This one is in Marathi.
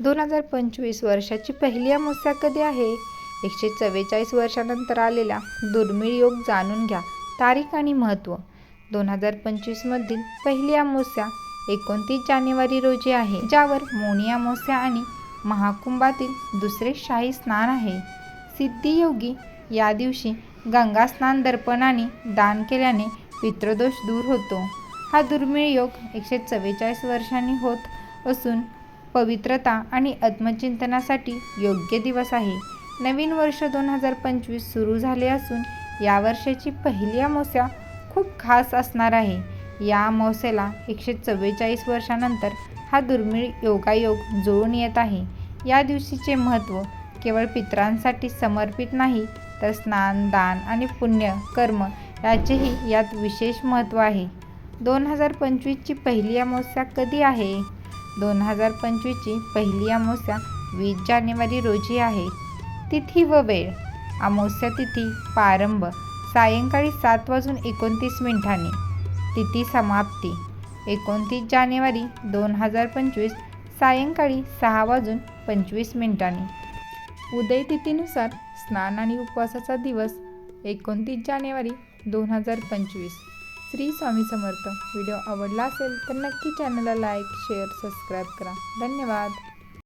दोन हजार पंचवीस वर्षाची पहिली अमावस्या कधी आहे. एकशे चव्वेचाळीस वर्षानंतर आलेला दुर्मिळ योग जाणून घ्या. तारीख आणि महत्त्व. दोन हजार पंचवीसमधील पहिली अमावस्या एकोणतीस जानेवारी रोजी आहे ज्यावर मोनी अमावस्या आणि महाकुंभातील दुसरे शाही स्नान आहे. सिद्धियोगी या दिवशी गंगा स्नान दर्पणाने दान केल्याने पितृदोष दूर होतो. हा दुर्मिळ योग एकशे चव्वेचाळीस वर्षांनी होत असून पवित्रता आणि आत्मचिंतनासाठी योग्य दिवस आहे. नवीन वर्ष दोन हजार पंचवीस सुरू झाले असून या वर्षाची पहिली अमावस्या खूप खास असणार आहे. या अमावस्येला एकशे चव्वेचाळीस वर्षानंतर हा दुर्मिळ योगायोग जुळून येत आहे. या दिवशीचे महत्त्व केवळ पितरांसाठी समर्पित नाही तर स्नान दान आणि पुण्य कर्म याचेही यात विशेष महत्त्व आहे. दोन हजार पंचवीसची पहिली अमावस्या कधी आहे? दोन हजार पंचवीसची पहिली अमावस्या वीस जानेवारी रोजी आहे. तिथी व वेळ. अमावस्या तिथी प्रारंभ सायंकाळी सात वाजून एकोणतीस मिनिटांनी. तिथी समाप्ती एकोणतीस जानेवारी दोन हजार पंचवीस सायंकाळी सहा वाजून पंचवीस मिनिटांनी. उदय तिथीनुसार स्नान आणि उपवासाचा दिवस एकोणतीस जानेवारी दोन हजार पंचवीस. श्री स्वामी समर्थ. व्हिडिओ आवडला असेल तर नक्की चॅनलला लाईक शेअर सबस्क्राईब करा. धन्यवाद.